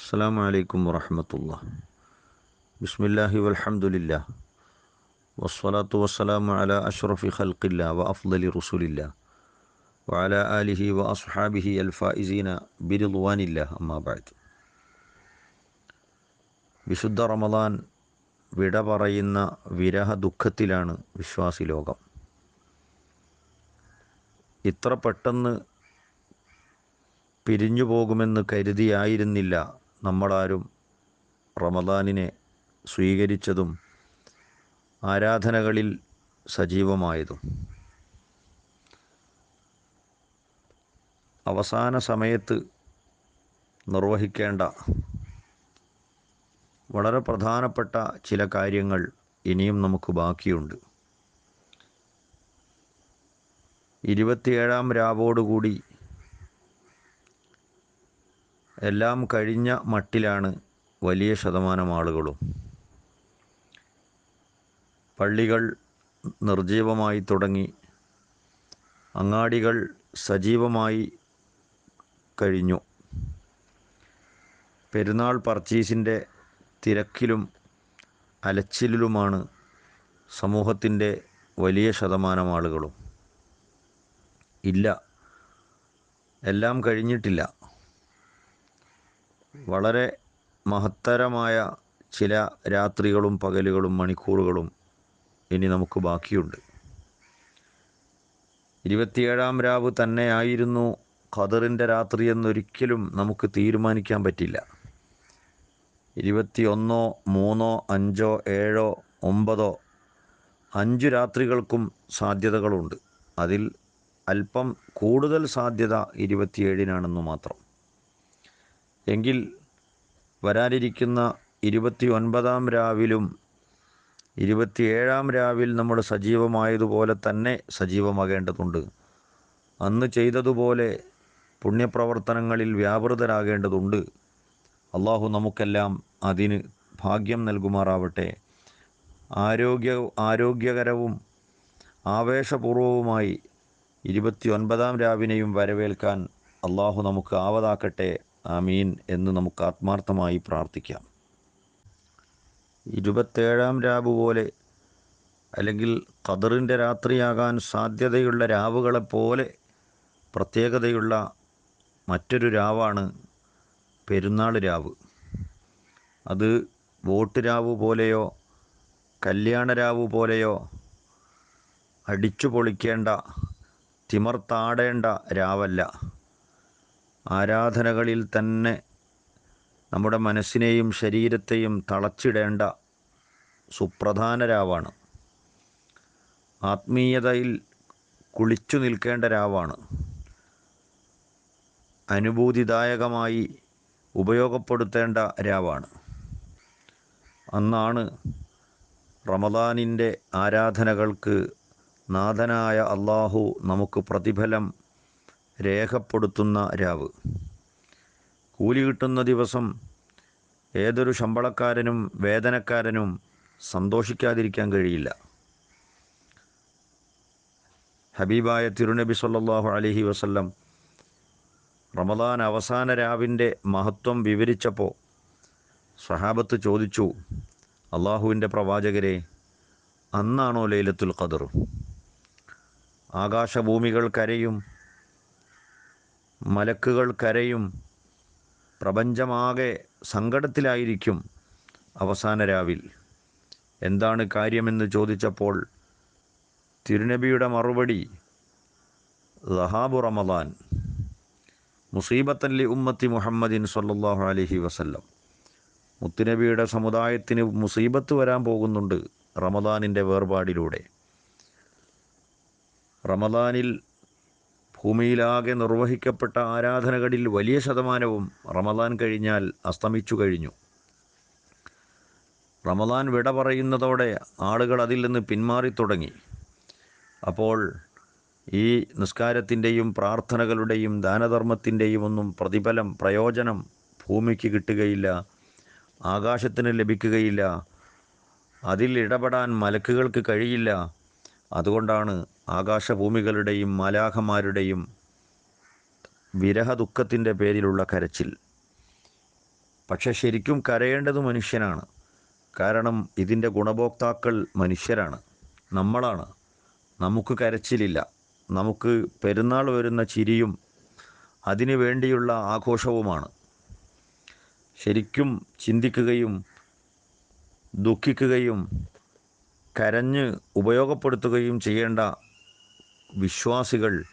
അസ്സാം വലൈക്കും വാഹമത്തുള്ള ബിസ്മില്ലാഹി വലഹമുല്ല വസ്സലാത്തു വസ്സലാം അല അഷ്റഫി ഖൽക്കില്ല വ അഫ്ദലി റസൂലില്ല. വഅല ആലിഹി വ അസ്ഹാബിഹി അൽഫീന ഫായിസീന അമ്മാബാദ് വിശുദ്ധ റമദാൻ വിട പറയുന്ന വിരഹ ദുഃഖത്തിലാണ് വിശ്വാസി ലോകം. ഇത്ര പെട്ടെന്ന് പിരിഞ്ഞു പോകുമെന്ന് കരുതിയായിരുന്നില്ല നമ്മളാരും റമദാനിനെ സ്വീകരിച്ചതും ആരാധനകളിൽ സജീവമായതും. അവസാന സമയത്ത് നിർവഹിക്കേണ്ട വളരെ പ്രധാനപ്പെട്ട ചില കാര്യങ്ങൾ ഇനിയും നമുക്ക് ബാക്കിയുണ്ട്. ഇരുപത്തിയേഴാം രാവോടുകൂടി എല്ലാം കഴിഞ്ഞ മട്ടിലാണ് വലിയ ശതമാനം ആളുകളും. പള്ളികൾ നിർജീവമായി തുടങ്ങി. അങ്ങാടികൾ സജീവമായി കഴിഞ്ഞു. പെരുന്നാൾ പർച്ചേസിന്റെ തിരക്കിലും അലച്ചിലുമാണ് സമൂഹത്തിന്റെ വലിയ ശതമാനം ആളുകളും. ഇല്ല. എല്ലാം കഴിഞ്ഞിട്ടില്ല. വളരെ മഹത്തരമായ ചില രാത്രികളും പകലുകളും മണിക്കൂറുകളും ഇനി നമുക്ക് ബാക്കിയുണ്ട്. ഇരുപത്തിയേഴാം രാവ് തന്നെയായിരുന്നു ഖദറിന്റെ രാത്രി എന്നൊരിക്കലും നമുക്ക് തീരുമാനിക്കാൻ പറ്റില്ല. ഇരുപത്തിയൊന്നോ മൂന്നോ അഞ്ചോ ഏഴോ ഒമ്പതോ അഞ്ചു രാത്രികൾക്കും സാധ്യതകളുണ്ട്. അതിൽ അല്പം കൂടുതൽ സാധ്യത ഇരുപത്തിയേഴിനാണെന്ന് മാത്രം. എങ്കിൽ വരാനിരിക്കുന്ന ഇരുപത്തി ഒൻപതാം രാവിലും ഇരുപത്തിയേഴാം രാവിൽ നമ്മൾ സജീവമായതുപോലെ തന്നെ സജീവമാകേണ്ടതുണ്ട്. അന്ന് ചെയ്തതുപോലെ പുണ്യപ്രവർത്തനങ്ങളിൽ വ്യാപൃതരാകേണ്ടതുണ്ട്. അള്ളാഹു നമുക്കെല്ലാം അതിന് ഭാഗ്യം നൽകുമാറാവട്ടെ. ആരോഗ്യ ആരോഗ്യകരവും ആവേശപൂർവവുമായി ഇരുപത്തി ഒൻപതാം രാവിനെയും വരവേൽക്കാൻ അള്ളാഹു നമുക്ക് ആവതാക്കട്ടെ. ആമീൻ എന്ന് നമുക്ക് ആത്മാർത്ഥമായി പ്രാർത്ഥിക്കാം. ഇരുപത്തേഴാം രാവ് പോലെ അല്ലെങ്കിൽ ഖദറിന്റെ രാത്രിയാകാൻ സാധ്യതയുള്ള രാവുകളെപ്പോലെ പ്രത്യേകതയുള്ള മറ്റൊരു രാവാണ് പെരുന്നാൾ രാവ്. അത് വോട്ട് രാവ് പോലെയോ കല്യാണ രാവ് പോലെയോ അടിച്ചു പൊളിക്കേണ്ട തിമർത്താടേണ്ട രാവല്ല. ആരാധനകളിൽ തന്നെ നമ്മുടെ മനസ്സിനെയും ശരീരത്തെയും തളച്ചിടേണ്ട സുപ്രധാന രാവാണ്. ആത്മീയതയിൽ കുളിച്ചു നിൽക്കേണ്ട രാവാണ്. അനുഭൂതിദായകമായി ഉപയോഗപ്പെടുത്തേണ്ട രാവാണ്. അന്നാണ് റമദാനിന്റെ ആരാധനകൾക്ക് നാഥനായ അള്ളാഹു നമുക്ക് പ്രതിഫലം രേഖപ്പെടുത്തുന്ന രാവ്. കൂലി കിട്ടുന്ന ദിവസം ഏതൊരു ശമ്പളക്കാരനും വേതനക്കാരനും സന്തോഷിക്കാതിരിക്കാൻ കഴിയില്ല. ഹബീബായ തിരുനബി സല്ലാഹു അലഹി വസല്ലം റമദാൻ അവസാന രാവിന്റെ മഹത്വം വിവരിച്ചപ്പോൾ സഹാബത്ത് ചോദിച്ചു അള്ളാഹുവിന്റെ പ്രവാചകരെ അന്നാണോ ലൈലത്തുൽ ഖദർ? ആകാശഭൂമികൾ കരയും മലക്കുകൾ കരയും. പ്രപഞ്ചമാകെ സങ്കടത്തിലായിരിക്കും അവസാന രാവിൽ. എന്താണ് കാര്യമെന്ന് ചോദിച്ചപ്പോൾ തിരുനബിയുടെ മറുപടി ലഹാബു റമദാൻ മുസീബത്തല്ലി ഉമ്മത്തി മുഹമ്മദിൻ സല്ലാഹു അലഹി വസല്ലം. മുത്തുനബിയുടെ സമുദായത്തിന് മുസീബത്ത് വരാൻ പോകുന്നുണ്ട് റമദാനിന്റെ വേർപാടിലൂടെ. റമദാനിൽ ഭൂമിയിലാകെ നിർവഹിക്കപ്പെട്ട ആരാധനകളിൽ വലിയ ശതമാനവും റമദാൻ കഴിഞ്ഞാൽ അസ്തമിച്ചു കഴിഞ്ഞു. റമദാൻ വിട പറയുന്നതോടെ ആളുകൾ അതിൽ നിന്ന് പിന്മാറി തുടങ്ങി. അപ്പോൾ ഈ നിസ്കാരത്തിന്റെയും പ്രാർത്ഥനകളുടെയും ദാനധർമ്മത്തിന്റെയും ഒന്നും പ്രതിഫലം പ്രയോജനം ഭൂമിക്ക് കിട്ടുകയില്ല ആകാശത്തിന് ലഭിക്കുകയില്ല. അതിൽ ഇടപെടാൻ മലക്കുകൾക്ക് കഴിയില്ല. അതുകൊണ്ടാണ് ആകാശഭൂമികളുടെയും മലാഖമാരുടെയും വിരഹദുഃഖത്തിന്റെ പേരിലുള്ള കരച്ചിൽ. പക്ഷെ ശരിക്കും കരയേണ്ടത് മനുഷ്യനാണ്. കാരണം ഇതിന്റെ ഗുണഭോക്താക്കൾ മനുഷ്യരാണ്. നമ്മളാണ്. നമുക്ക് കരച്ചിലില്ല. നമുക്ക് പെരുന്നാൾ വരുന്ന ചിരിയും അതിനു വേണ്ടിയുള്ള ആഘോഷവുമാണ്. ശരിക്കും ചിന്തിക്കുകയും ദുഃഖിക്കുകയും കരഞ്ഞ് ഉപയോഗപ്പെടുത്തുകയും ചെയ്യേണ്ട വിശ്വാസികൾ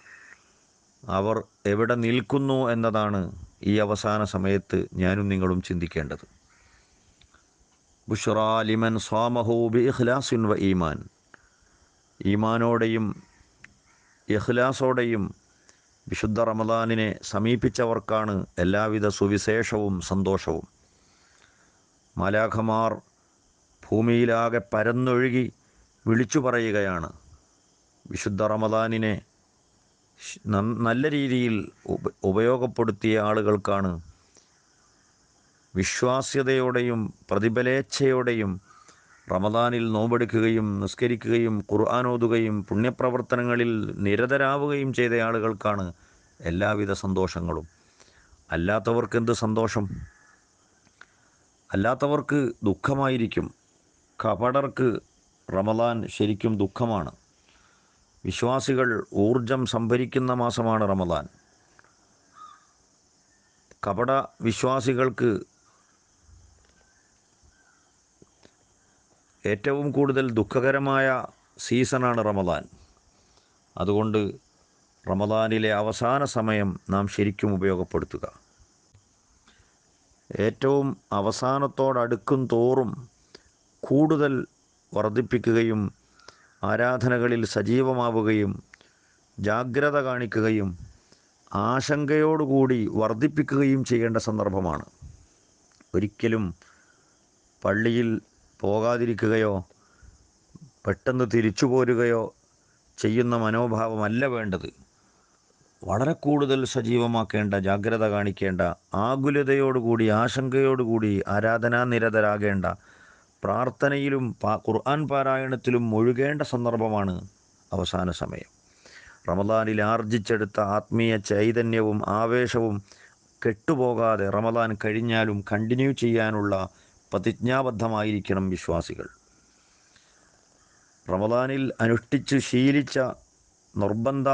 അവർ എവിടെ നിൽക്കുന്നു എന്നതാണ് ഈ അവസാന സമയത്ത് ഞാനും നിങ്ങളും ചിന്തിക്കേണ്ടത്. ബുഷറാലിമൻ ലിമൻ സ്വാമഹു ബി ഇഖ്ലാസിൻ വ ഈമാൻ. ഈമാനോടെയും ഇഖ്ലാസോടെയും വിശുദ്ധ റമദാനിനെ സമീപിച്ചവർക്കാണ് എല്ലാവിധ സുവിശേഷവും സന്തോഷവും. മാലാഖമാർ ഭൂമിയിലാകെ പരന്നൊഴുകി വിളിച്ചു പറയുകയാണ്. വിശുദ്ധ റമദാനിനെ നല്ല രീതിയിൽ ഉപ ഉപയോഗപ്പെടുത്തിയ ആളുകൾക്കാണ് വിശ്വാസ്യതയോടെയും പ്രതിഫലേച്ഛയോടെയും റമദാനിൽ നോമ്പെടുക്കുകയും നിസ്കരിക്കുകയും ഖുർആാനോതുകയും പുണ്യപ്രവർത്തനങ്ങളിൽ നിരതരാവുകയും ചെയ്ത ആളുകൾക്കാണ് എല്ലാവിധ സന്തോഷങ്ങളും. അല്ലാത്തവർക്ക് എന്ത് സന്തോഷം? അല്ലാത്തവർക്ക് ദുഃഖമായിരിക്കും. കപടർക്ക് റമദാൻ ശരിക്കും ദുഃഖമാണ്. വിശ്വാസികൾ ഊർജം സംഭരിക്കുന്ന മാസമാണ് റമദാൻ. കപട വിശ്വാസികൾക്ക് ഏറ്റവും കൂടുതൽ ദുഃഖകരമായ സീസണാണ് റമദാൻ. അതുകൊണ്ട് റമദാനിലെ അവസാന സമയം നാം ശരിക്കും ഉപയോഗപ്പെടുത്തുക. ഏറ്റവും അവസാനത്തോടടുക്കും തോറും കൂടുതൽ വർദ്ധിപ്പിക്കുകയും ആരാധനകളിൽ സജീവമാവുകയും ജാഗ്രത കാണിക്കുകയും ആശങ്കയോടുകൂടി വർദ്ധിപ്പിക്കുകയും ചെയ്യേണ്ട സന്ദർഭമാണ്. ഒരിക്കലും പള്ളിയിൽ പോകാതിരിക്കുകയോ പെട്ടെന്ന് തിരിച്ചു പോരുകയോ ചെയ്യുന്ന മനോഭാവമല്ല വേണ്ടത്. വളരെ കൂടുതൽ സജീവമാക്കേണ്ട ജാഗ്രത കാണിക്കേണ്ട ആകുലതയോടുകൂടി ആശങ്കയോടുകൂടി ആരാധനാനിരതരാകേണ്ട പ്രാർത്ഥനയിലും ഖുർആൻ പാരായണത്തിലും മുഴുകേണ്ട സന്ദർഭമാണ് അവസാന സമയം. റമദാനിൽ ആർജിച്ചെടുത്ത ആത്മീയ ചൈതന്യവും ആവേശവും കെട്ടുപോകാതെ റമദാൻ കഴിഞ്ഞാലും കണ്ടിന്യൂ ചെയ്യാനുള്ള പ്രതിജ്ഞാബദ്ധമായിരിക്കണം വിശ്വാസികൾ. റമദാനിൽ അനുഷ്ഠിച്ച് ശീലിച്ച നിർബന്ധ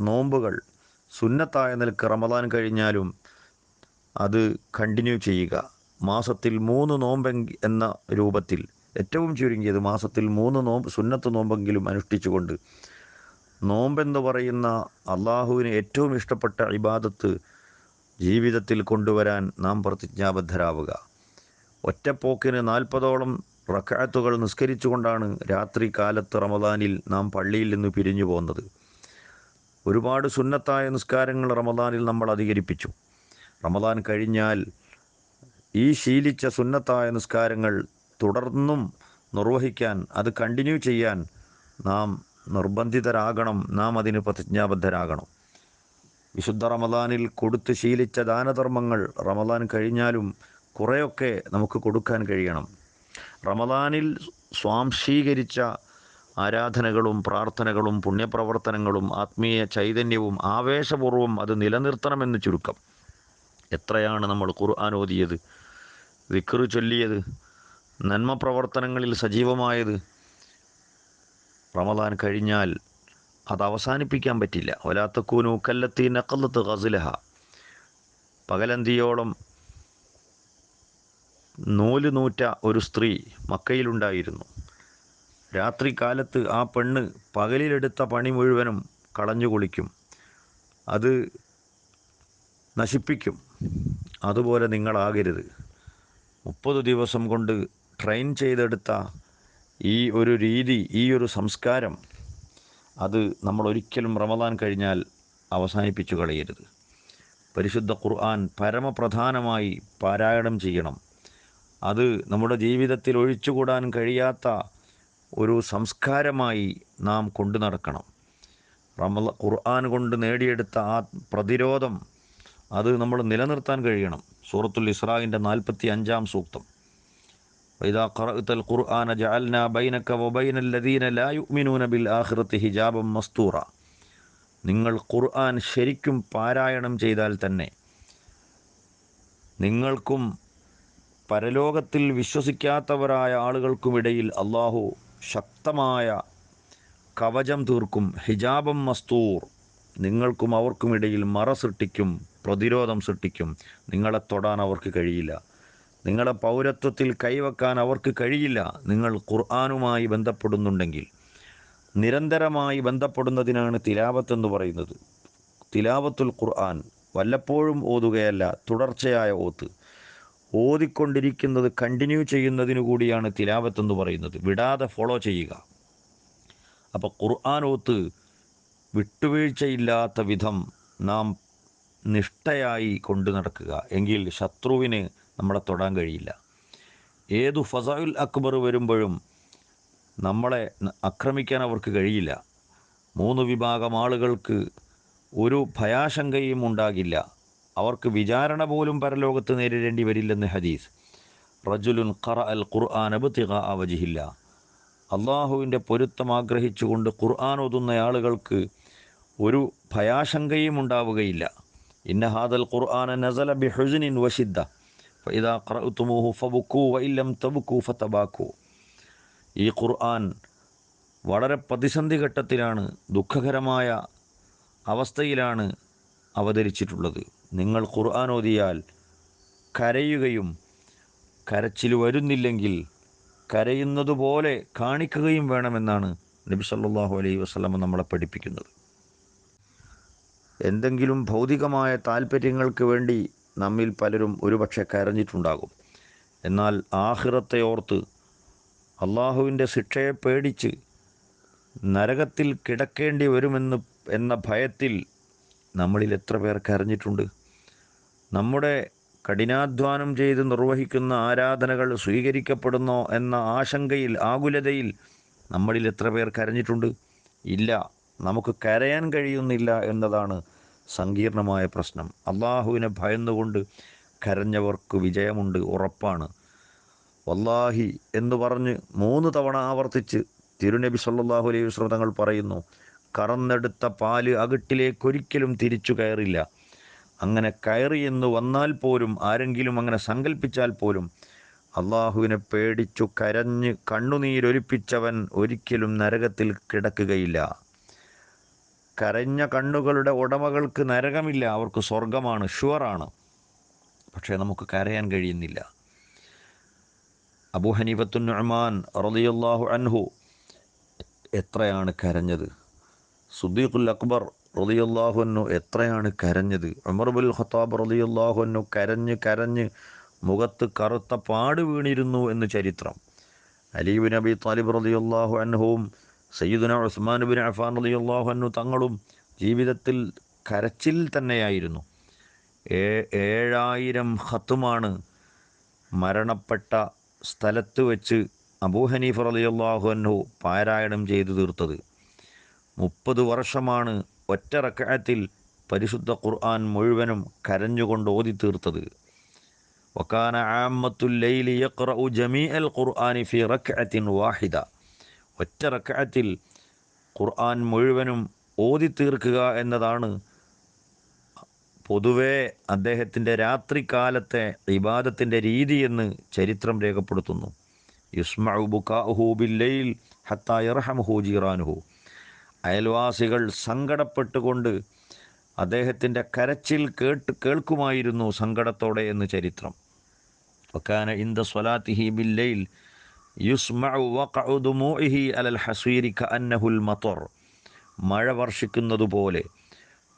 നോമ്പുകൾ സുന്നത്തായ നിലയ്ക്ക് റമദാൻ കഴിഞ്ഞാലും അത് കണ്ടിന്യൂ ചെയ്യുക. മാസത്തിൽ മൂന്ന് നോമ്പെങ്കി എന്ന രൂപത്തിൽ ഏറ്റവും ചുരുങ്ങിയത് മാസത്തിൽ മൂന്ന് നോമ്പ് സുന്നത്ത് നോമ്പെങ്കിലും അനുഷ്ഠിച്ചുകൊണ്ട് നോമ്പെന്ന് പറയുന്ന അള്ളാഹുവിന് ഏറ്റവും ഇഷ്ടപ്പെട്ട ഇബാദത്ത് ജീവിതത്തിൽ കൊണ്ടുവരാൻ നാം പ്രതിജ്ഞാബദ്ധരാവുക. ഒറ്റപ്പോക്കിന് നാൽപ്പതോളം റക്കാത്തുകൾ നിസ്കരിച്ചുകൊണ്ടാണ് രാത്രി കാലത്ത് റമദാനിൽ നാം പള്ളിയിൽ നിന്ന് പിരിഞ്ഞു പോകുന്നത് ഒരുപാട് സുന്നത്തായ നിസ്കാരങ്ങൾ റമദാനിൽ നമ്മൾ അധികരിപ്പിച്ചു. റമദാൻ കഴിഞ്ഞാൽ ഈ ശീലിച്ച സുന്നത്തായ നിസ്കാരങ്ങൾ തുടർന്നും നിർവഹിക്കാൻ അത് കണ്ടിന്യൂ ചെയ്യാൻ നാം നിർബന്ധിതരാകണം. നാം അതിന് പ്രതിജ്ഞാബദ്ധരാകണം. വിശുദ്ധ റമദാനിൽ കൊടുത്ത് ശീലിച്ച ദാനധർമ്മങ്ങൾ റമദാൻ കഴിഞ്ഞാലും കുറേയൊക്കെ നമുക്ക് കൊടുക്കാൻ കഴിയണം. റമദാനിൽ സ്വാംശീകരിച്ച ആരാധനകളും പ്രാർത്ഥനകളും പുണ്യപ്രവർത്തനങ്ങളും ആത്മീയ ചൈതന്യവും ആവേശപൂർവം അത് നിലനിർത്തണമെന്ന് ചുരുക്കം. എത്രയാണ് നമ്മൾ ഖുർആൻ ഓതിയത്? വിക്റ് ചൊല്ലിയത് നന്മ പ്രവർത്തനങ്ങളിൽ സജീവമായത്. റമദാൻ കഴിഞ്ഞാൽ അത് അവസാനിപ്പിക്കാൻ പറ്റില്ല. ഒലാത്തക്കൂനു കല്ലത്തി നക്കല്ലത്ത് ഖസിലഹ. പകലന്തിയോളം നൂൽ നൂറ്റ ഒരു സ്ത്രീ മക്കയിലുണ്ടായിരുന്നു. രാത്രി കാലത്ത് ആ പെണ്ണ് പകലിലെടുത്ത പണി മുഴുവനും കളഞ്ഞു കുളിക്കും. അത് നശിപ്പിക്കും. അതുപോലെ നിങ്ങളാകരുത്. മുപ്പത് ദിവസം കൊണ്ട് ട്രെയിൻ ചെയ്തെടുത്ത ഈ ഒരു രീതി ഈ ഒരു സംസ്കാരം അത് നമ്മൾ ഒരിക്കലും റമദാൻ കഴിഞ്ഞാൽ അവസാനിപ്പിച്ചു കളയരുത്. പരിശുദ്ധ ഖുർആൻ പരമപ്രധാനമായി പാരായണം ചെയ്യണം. അത് നമ്മുടെ ജീവിതത്തിൽ ഒഴിച്ചുകൂടാൻ കഴിയാത്ത ഒരു സംസ്കാരമായി നാം കൊണ്ടു നടക്കണം. റമല ഖുർആൻ കൊണ്ട് നേടിയെടുത്ത ആ പ്രതിരോധം അത് നമ്മൾ നിലനിർത്താൻ കഴിയണം. സൂറത്തുൽ ഇസ്രായിൻ്റെ നാൽപ്പത്തി അഞ്ചാം സൂക്തം وإذا قرأت القرآن جعلنا بينك وبين الذين لا يؤمنون بالآخرة حجابا مستورا നിങ്ങൾ ഖുർആൻ ശരിക്കും പാരായണം ചെയ്താൽ തന്നെ നിങ്ങൾക്കും പരലോകത്തിൽ വിശ്വസിക്കാത്തവരായ ആളുകൾക്കുമിടയിൽ അള്ളാഹു ശക്തമായ കവചം തീർക്കും ഹിജാബം മസ്തൂർ നിങ്ങൾക്കും അവർക്കുമിടയിൽ മറ സൃഷ്ടിക്കും പ്രതിരോധം സൃഷ്ടിക്കും. നിങ്ങളെ തൊടാൻ അവർക്ക് കഴിയില്ല. നിങ്ങളുടെ പൗരത്വത്തിൽ കൈവക്കാൻ അവർക്ക് കഴിയില്ല. നിങ്ങൾ ഖുർആാനുമായി ബന്ധപ്പെടുന്നുണ്ടെങ്കിൽ. നിരന്തരമായി ബന്ധപ്പെടുന്നതിനാണ് തിലാവത്ത് എന്ന് പറയുന്നത്. തിലാവത്തുൽ ഖുർആൻ വല്ലപ്പോഴും ഓതുകയല്ല തുടർച്ചയായ ഓത്ത്. ഓതിക്കൊണ്ടിരിക്കുന്നത് കണ്ടിന്യൂ ചെയ്യുന്നതിനു കൂടിയാണ് തിലാവത്ത് എന്ന് പറയുന്നത്. വിടാതെ ഫോളോ ചെയ്യുക. അപ്പോൾ ഖുർആൻ ഓത്ത് വിട്ടുവീഴ്ചയില്ലാത്ത വിധം നാം നിഷ്ഠയായി കൊണ്ടു നടക്കുക. എങ്കിൽ ശത്രുവിന് നമ്മളെ തൊടാൻ കഴിയില്ല. ഏതു ഫസായുൽ അക്ബർ വരുമ്പോഴും നമ്മളെ ആക്രമിക്കാൻ അവർക്ക് കഴിയില്ല. മൂന്ന് വിഭാഗം ആളുകൾക്ക് ഒരു ഭയാശങ്കയും ഉണ്ടാകില്ല. അവർക്ക് വിചാരണ പോലും പരലോകത്ത് നേരിടേണ്ടി വരില്ലെന്ന് ഹദീസ്. റജുലുൻ ഖറ അൽ ഖുർആൻ അബ്തിഗ അവജിഹില്ല അള്ളാഹുവിന്റെ പൊരുത്തം ആഗ്രഹിച്ചുകൊണ്ട് ഖുർആൻ ഓതുന്ന ആളുകൾക്ക് ഒരു ഭയാശങ്കയും ഉണ്ടാവുകയില്ല. ഇന്ന ഹാദൽ ഖുർആന നസല ബി ഹുസിനിൻ വഷിദ്ദ ഫഇദാ ഖറഅതുമൂഹു ഫബുക്കൂ വഇല്ലം തബുക്കൂ ഫതബാക്കൂ ഈ ഖുർആൻ വളരെ പ്രതിസന്ധി ഘട്ടത്തിലാണ് ദുഃഖകരമായ അവസ്ഥയിലാണ് അവതരിച്ചിട്ടുള്ളത്. നിങ്ങൾ ഖുർആൻ ഓതിയാൽ കരയുകയും കരച്ചിൽ വരുന്നില്ലെങ്കിൽ കരയുന്നതുപോലെ കാണിക്കുകയും വേണമെന്നാണ് നബി സല്ലല്ലാഹു അലൈഹി വസ്ലമ നമ്മളെ പഠിപ്പിക്കുന്നത്. എന്തെങ്കിലും ഭൗതികമായ താല്പര്യങ്ങൾക്ക് വേണ്ടി നമ്മിൽ പലരും ഒരുപക്ഷെ കരഞ്ഞിട്ടുണ്ടാകും. എന്നാൽ ആഹിറത്തെ ഓർത്ത് അള്ളാഹുവിന്റെ ശിക്ഷയെ പേടിച്ച് നരകത്തിൽ കിടക്കേണ്ടി വരുമെന്ന് എന്ന ഭയത്തിൽ നമ്മളിൽ എത്ര പേർ കരഞ്ഞിട്ടുണ്ട്. നമ്മുടെ കഠിനാധ്വാനം ചെയ്ത് നിർവഹിക്കുന്ന ആരാധനകൾ സ്വീകരിക്കപ്പെടുന്നോ എന്ന ആശങ്കയിൽ ആകുലതയിൽ നമ്മളിൽ എത്ര പേർ കരഞ്ഞിട്ടുണ്ട്? ഇല്ല. നമുക്ക് കരയാൻ കഴിയുന്നില്ല എന്നതാണ് സങ്കീർണമായ പ്രശ്നം. അള്ളാഹുവിനെ ഭയന്നുകൊണ്ട് കരഞ്ഞവർക്ക് വിജയമുണ്ട് ഉറപ്പാണ്. വല്ലാഹി എന്ന് പറഞ്ഞ് മൂന്ന് തവണ ആവർത്തിച്ച് തിരുനബി സല്ലാഹു അലൈഹി തങ്ങൾ പറയുന്നു കറന്നെടുത്ത പാൽ അകിട്ടിലേക്കൊരിക്കലും തിരിച്ചു കയറില്ല. അങ്ങനെ കയറി എന്ന് വന്നാൽ പോലും ആരെങ്കിലും അങ്ങനെ സങ്കല്പിച്ചാൽ പോലും അള്ളാഹുവിനെ പേടിച്ചു കരഞ്ഞ് കണ്ണുനീരൊലിപ്പിച്ചവൻ ഒരിക്കലും നരകത്തിൽ കിടക്കുകയില്ല. കരഞ്ഞ കണ്ണുകളുടെ ഉടമകൾക്ക് നരകമില്ല അവർക്ക് സ്വർഗമാണ് ഷുവറാണ്. പക്ഷേ നമുക്ക് കരയാൻ കഴിയുന്നില്ല. അബു ഹനീഫത്തു നുഹ്മാൻ റളിയല്ലാഹു അൻഹു എത്രയാണ് കരഞ്ഞത്? സുദ്ദീഖുൽ അക്ബർ റളിയല്ലാഹു അൻഹു എത്രയാണ് കരഞ്ഞത്? ഉമർ ബുൽ ഖത്താബ് റളിയല്ലാഹു അൻഹു കരഞ്ഞ് കരഞ്ഞ് മുഖത്ത് കറുത്ത പാട് വീണിരുന്നു എന്ന് ചരിത്രം. അലീബിൻ അബി താലിബ് റളിയല്ലാഹു അൻഹുവും സയ്യിദുന ഉസ്മാൻ ബിൻ അഫാൻ റളിയല്ലാഹു അൻഹു തങ്ങളും ജീവിതത്തിൽ കരച്ചിൽ തന്നെയായിരുന്നു. ഏ ഏഴായിരം ഹത്തുമാണ് മരണപ്പെട്ട സ്ഥലത്ത് വെച്ച് അബൂ ഹനീഫർ റളിയല്ലാഹു അൻഹു പാരായണം ചെയ്തു തീർത്തത്. മുപ്പത് വർഷമാണ് ഒറ്റ റക്കായത്തിൽ പരിശുദ്ധ ഖുർആൻ മുഴുവനും കരഞ്ഞുകൊണ്ട് ഓതി തീർത്തത്. വക്കാന ആമത്തുൽ ലൈലി യഖ്റഉ ജമീഅൽ ഖുർആനി ഫി റക്അത്തിൻ വാഹിദ. ഒറ്റ റക്അത്തിൽ ഖുർആൻ മുഴുവനും ഓതി തീർക്കുക എന്നതാണ് പൊതുവേ അദ്ദേഹത്തിന്റെ രാത്രികാലത്തെ ഇബാദത്തിന്റെ രീതിയെന്ന് ചരിത്രം രേഖപ്പെടുത്തുന്നു. യുസ്മഉ ബുക്കാഹു ബില്ലൈൽ ഹത്താ യർഹമുഹു ജീറാനുഹു. അയൽവാസികൾ സങ്കടപ്പെട്ടുകൊണ്ട് അദ്ദേഹത്തിന്റെ കരച്ചിൽ കേട്ട് കേൾക്കുമായിരുന്നു സങ്കടത്തോടെ എന്ന് ചരിത്രം. വക്കാന ഇന്ദ സ്വലാത്തിഹി ബില്ലൈൽ യുസ്മഉ അലൽ ഹസീരി കഅന്നഹുൽ മത്തർ മഴ വർഷിക്കുന്നതുപോലെ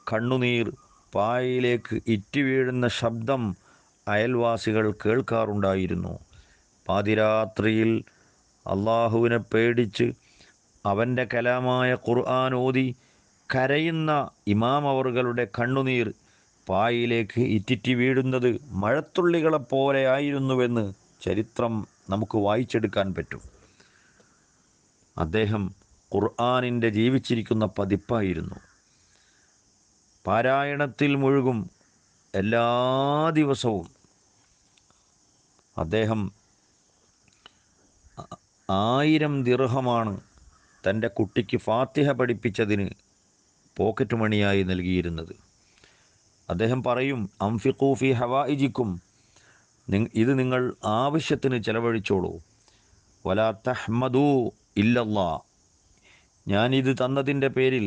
കണ്ണുനീർ പായയിലേക്ക് ഇറ്റി വീഴുന്ന ശബ്ദം അയൽവാസികൾ കേൾക്കാറുണ്ടായിരുന്നു. പാതിരാത്രിയിൽ അള്ളാഹുവിനെ പേടിച്ച് അവന്റെ കലാമായ ഖുർആൻ ഓതി കരയുന്ന ഇമാം അവറുകളുടെ കണ്ണുനീർ പായയിലേക്ക് ഇറ്റിറ്റി വീഴുന്നത് മഴത്തുള്ളികളെപ്പോലെ ആയിരുന്നുവെന്ന് ചരിത്രം നമുക്ക് വായിച്ചെടുക്കാൻ പറ്റും. അദ്ദേഹം ഖുർആാനിന്റെ ജീവിച്ചിരിക്കുന്ന പതിപ്പായിരുന്നു. പാരായണത്തിൽ മുഴുകും എല്ലാ ദിവസവും അദ്ദേഹം ആയിരം ദിർഹമാണ് തന്റെ കുട്ടിക്ക് ഫാത്തിഹ പഠിപ്പിച്ചതിന് പോക്കറ്റ് മണിയായി നൽകിയിരുന്നത്. അദ്ദേഹം പറയും അംഫിഖൂഫി ഹവായിജിക്കും ഇത് നിങ്ങൾ ആവശ്യത്തിന് ചെലവഴിച്ചോളൂ വലാ തഹ്മദൂ ഇല്ലല്ലാ ഞാനിത് തന്നതിൻ്റെ പേരിൽ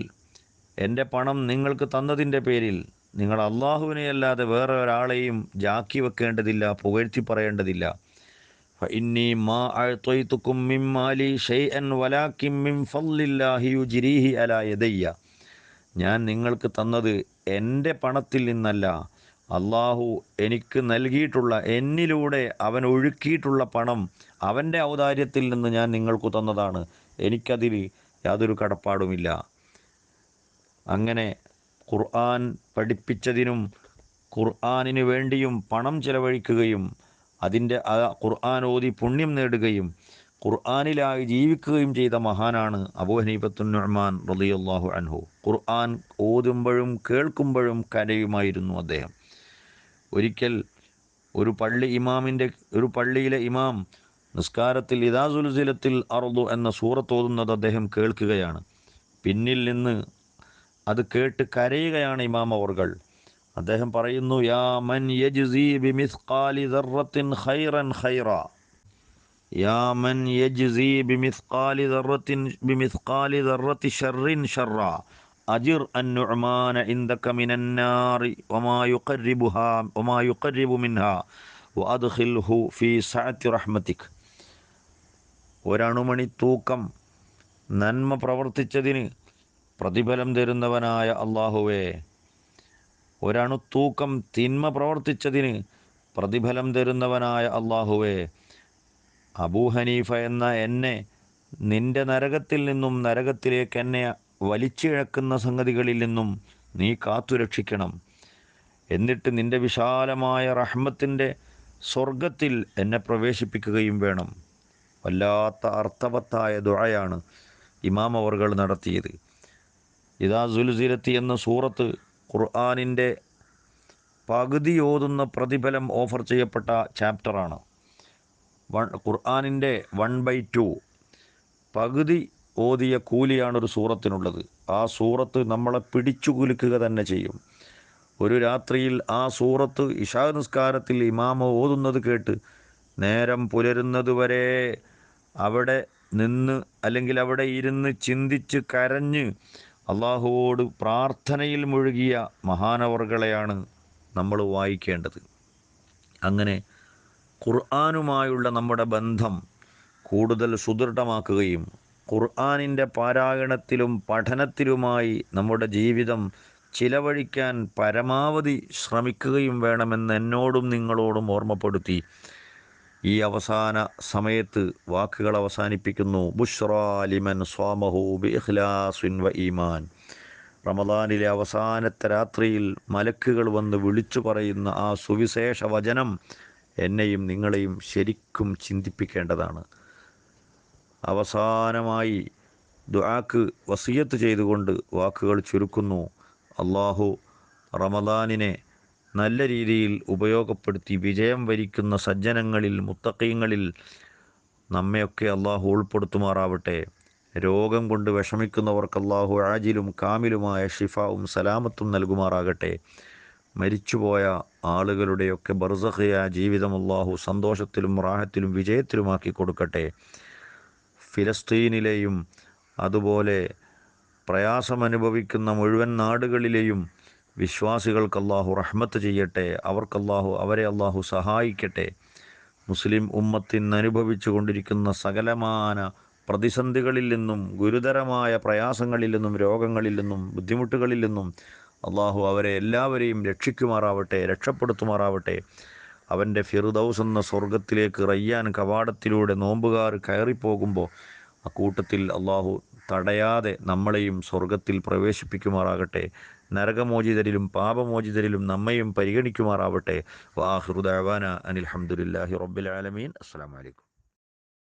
എൻ്റെ പണം നിങ്ങൾക്ക് തന്നതിൻ്റെ പേരിൽ നിങ്ങൾ അള്ളാഹുവിനെ അല്ലാതെ വേറെ ഒരാളെയും ജാക്കി വെക്കേണ്ടതില്ല പുകഴ്ത്തി പറയേണ്ടതില്ല فإني ما أعطيتكم من مالي شيئا ولكن من فضل الله يجريه على يدي ഞാൻ നിങ്ങൾക്ക് തന്നത് എൻ്റെ പണത്തിൽ നിന്നല്ല അള്ളാഹു എനിക്ക് നൽകിയിട്ടുള്ള എന്നിലൂടെ അവൻ ഒഴുക്കിയിട്ടുള്ള പണം അവന്റെ ഔദാര്യത്തിൽ നിന്ന് ഞാൻ നിങ്ങൾക്ക് തന്നതാണ്. എനിക്കതിൽ യാതൊരു കടപ്പാടുമില്ല. അങ്ങനെ ഖുർആൻ പഠിപ്പിച്ചതിനും ഖുർആാനിനു വേണ്ടിയും പണം ചെലവഴിക്കുകയും അതിന്റെ ഖുർആൻ ഓതി പുണ്യം നേടുകയും ഖുർആാനിലായി ജീവിക്കുകയും ചെയ്ത മഹാനാണ് അബൂ ഹനീഫത്തുൻ നുഹ്മാൻ റളിയല്ലാഹു അൻഹു. ഖുർആൻ ഓതുമ്പോഴും കേൾക്കുമ്പോഴും കരയുമായിരുന്നു അദ്ദേഹം. ഒരിക്കൽ ഒരു പള്ളി ഇമാമിന്റെ ഒരു പള്ളിയിലെ ഇമാം നിസ്കാരത്തിൽ ഇദാ സുൽസിലത്തിൽ അറുതു എന്ന സൂറത്ത് ഓതുന്നത് അദ്ദേഹം കേൾക്കുകയാണ്. പിന്നിൽ നിന്ന് അത് കേട്ട് കരയുകയാണ് ഇമാം അവർകൾ. അദ്ദേഹം പറയുന്നു യാ മൻ യജ്സി ഖൈറൻ ഖൈറ. യാ മൻ യജ്സി ഷർറിൻ ഷർറ. മിനൻ വമാ വമാ മിൻഹാ ഫീ ഒരണുമണി തൂക്കം നന്മ പ്രവർത്തിച്ചതിന് പ്രതിഫലം തരുന്നവനായ അള്ളാഹുവേ ഒരണു തൂക്കം തിന്മ പ്രവർത്തിച്ചതിന് പ്രതിഫലം തരുന്നവനായ അള്ളാഹുവേ അബൂ ഹനീഫ എന്ന എന്നെ നിന്റെ നരകത്തിൽ നിന്നും നരകത്തിലേക്ക് എന്നെ വലിച്ചിഴക്കുന്ന സംഗതികളിൽ നിന്നും നീ കാത്തുരക്ഷിക്കണം എന്നിട്ട് നിന്റെ വിശാലമായ റഹ്മത്തിന്റെ സ്വർഗത്തിൽ എന്നെ പ്രവേശിപ്പിക്കുകയും വേണം. വല്ലാത്ത അർത്ഥവത്തായ ദുഴയാണ് ഇമാം അവർകൾ നടത്തിയത്. ഇതാ സുൽസിരത്തി എന്ന സൂറത്ത് ഖുർആാനിന്റെ പകുതി ഓതുന്ന പ്രതിഫലം ഓഫർ ചെയ്യപ്പെട്ട ചാപ്റ്ററാണ്. വൺ ഖുർആാനിന്റെ വൺ ബൈ ടു. പകുതി ഓതിയ കൂലിയാണ് ഒരു സൂറത്തിനുള്ളത്. ആ സൂറത്ത് നമ്മളെ പിടിച്ചു കുലുക്കുക തന്നെ ചെയ്യും. ഒരു രാത്രിയിൽ ആ സൂറത്ത് ഇഷാ നിസ്കാരത്തിൽ ഇമാമ ഓതുന്നത് കേട്ട് നേരം പുലരുന്നതുവരെ അവിടെ നിന്ന് അല്ലെങ്കിൽ അവിടെ ഇരുന്ന് ചിന്തിച്ച് കരഞ്ഞ് അള്ളാഹുവോട് പ്രാർത്ഥനയിൽ മുഴുകിയ മഹാനവർകളെയാണ് നമ്മൾ വായിക്കേണ്ടത്. അങ്ങനെ ഖുർആാനുമായുള്ള നമ്മുടെ ബന്ധം കൂടുതൽ സുദൃഢമാക്കുകയും ഖുർആാനിന്റെ പാരായണത്തിലും പഠനത്തിലുമായി നമ്മുടെ ജീവിതം ചിലവഴിക്കാൻ പരമാവധി ശ്രമിക്കുകയും വേണമെന്ന് എന്നോടും നിങ്ങളോടും ഓർമ്മപ്പെടുത്തി. ഈ അവസാന സമയത്ത് വാക്കുകൾ അവസാനിപ്പിക്കുന്നു. ബുഷ്റാലിമൻ സ്വാമഹു ബി ഇഖ്ലാസുൻ വ ഈമാൻ. റമദാനിലെ അവസാനത്തെ രാത്രിയിൽ മലക്കുകൾ വന്ന് വിളിച്ചു പറയുന്ന ആ സുവിശേഷ വചനം എന്നെയും നിങ്ങളെയും ശരിക്കും ചിന്തിപ്പിക്കേണ്ടതാണ്. അവസാനമായി ദുആക്ക് വസിയത്ത് ചെയ്തുകൊണ്ട് വാക്കുകൾ ചുരുക്കുന്നു. അള്ളാഹു റമദാനിനെ നല്ല രീതിയിൽ ഉപയോഗപ്പെടുത്തി വിജയം വരിക്കുന്ന സജ്ജനങ്ങളിൽ മുത്തക്കീങ്ങളിൽ നമ്മയൊക്കെ അള്ളാഹു ഉൾപ്പെടുത്തുമാറാവട്ടെ. രോഗം കൊണ്ട് വിഷമിക്കുന്നവർക്ക് അള്ളാഹു ആജിലും കാമിലുമായ ഷിഫാവും സലാമത്തും നൽകുമാറാകട്ടെ. മരിച്ചുപോയ ആളുകളുടെയൊക്കെ ബർസഖിയ ജീവിതം അള്ളാഹു സന്തോഷത്തിലും റാഹത്തിലും വിജയത്തിലുമാക്കി കൊടുക്കട്ടെ. ഫിലസ്തീനിലെയും അതുപോലെ പ്രയാസമനുഭവിക്കുന്ന മുഴുവൻ നാടുകളിലെയും വിശ്വാസികൾക്ക് അള്ളാഹു റഹ്മത്ത് ചെയ്യട്ടെ. അവർക്ക് അവരെ അള്ളാഹു സഹായിക്കട്ടെ. മുസ്ലിം ഉമ്മത്തിന് അനുഭവിച്ചു കൊണ്ടിരിക്കുന്ന സകലമാന പ്രതിസന്ധികളിൽ നിന്നും ഗുരുതരമായ പ്രയാസങ്ങളിൽ നിന്നും രോഗങ്ങളിൽ നിന്നും ബുദ്ധിമുട്ടുകളിൽ നിന്നും അള്ളാഹു അവരെ എല്ലാവരെയും രക്ഷിക്കുമാറാവട്ടെ രക്ഷപ്പെടുത്തുമാറാവട്ടെ. അവന്റെ ഫിറുദൌസ് എന്ന സ്വർഗത്തിലേക്ക് റയ്യാൻ കവാടത്തിലൂടെ നോമ്പുകാർ കയറിപ്പോകുമ്പോൾ കൂട്ടത്തിൽ അള്ളാഹു തടയാതെ നമ്മളെയും സ്വർഗത്തിൽ പ്രവേശിപ്പിക്കുമാറാകട്ടെ. നരകമോചിതരിലും പാപമോചിതരിലും നമ്മയും പരിഗണിക്കുമാറാവട്ടെ. വാഹൃദാന അനിൽഹമുല്ലാഹി റബ്ബിൽ ആലമീൻ. അസ്സാം വലൈക്കും